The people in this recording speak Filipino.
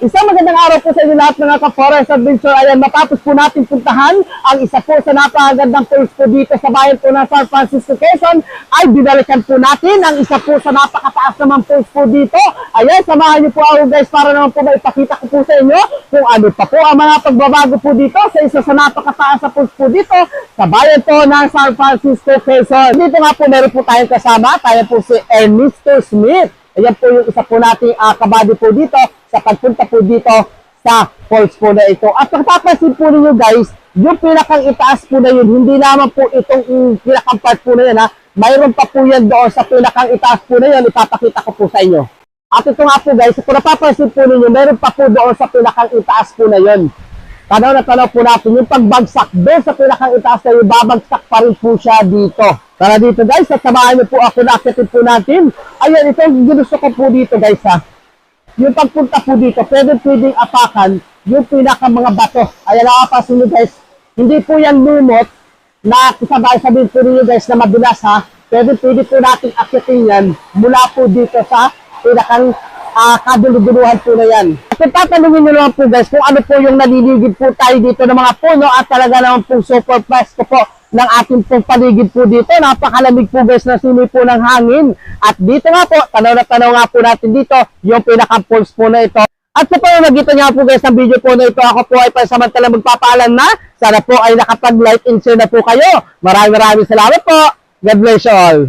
Isang magandang araw po sa inyo lahat mga ka-Forest Adventure. Ayan, matapos po natin puntahan ang isa po sa napakagandang place po dito sa bayan po ng San Francisco, Quezon, ay binalikan po natin ang isa po sa napakataas naman place po dito. Ayan, samahan niyo po ako guys para naman po maipakita ko po sa inyo kung ano pa po ang mga pagbabago po dito sa isa sa napakataas na place po dito sa bayan po ng San Francisco, Quezon. Dito nga po meron po tayong kasama. Tayo po si Ernesto Smith. Ayan po yung isa po nating uh, kabady po dito sa pagpunta po dito sa falls po na ito. At mapapansin po ninyo guys, yung pinakang itaas po na yun, hindi naman po itong mm, pinakang part po na yun ha. Mayroon pa po yan doon sa pinakang itaas po na yun, ipapakita ko po sa inyo. At ito nga po guys, kung napapansin po ninyo, meron pa po doon sa pinakang itaas po na yun. Tanaw na tanaw po natin, yung pagbagsak doon sa pinakang itaas na yun, babagsak pa rin po siya dito. Tara dito guys, at niyo po ako na akitin po natin. Ayan, ito ang ginusto ko po dito guys ha. Yung pagpunta po dito, pwede pwedeng apakan yung pinaka mga bato. Ayan, nakapasin niyo guys, hindi po yan lumot na kasabay sabihin po ninyo guys na madulas ha. Pwede pwede po natin akitin yan mula po dito sa pinakang uh, kaduluguluhan po na yan. Kung tatanungin nyo naman po guys kung ano po yung naliligid po tayo dito ng mga puno at talaga naman po super presko po ng ating pong paligid po dito. Napakalamig po guys na simoy po ng hangin. At dito nga po, tanaw na tanaw nga po natin dito yung pinaka-pulse po na ito. At sa pamamagitan nga po guys ng video po na ito, ako po ay pansamantala magpapaalam na. Sana po ay nakapag-like and share na po kayo. Maraming maraming salamat po. God bless you all.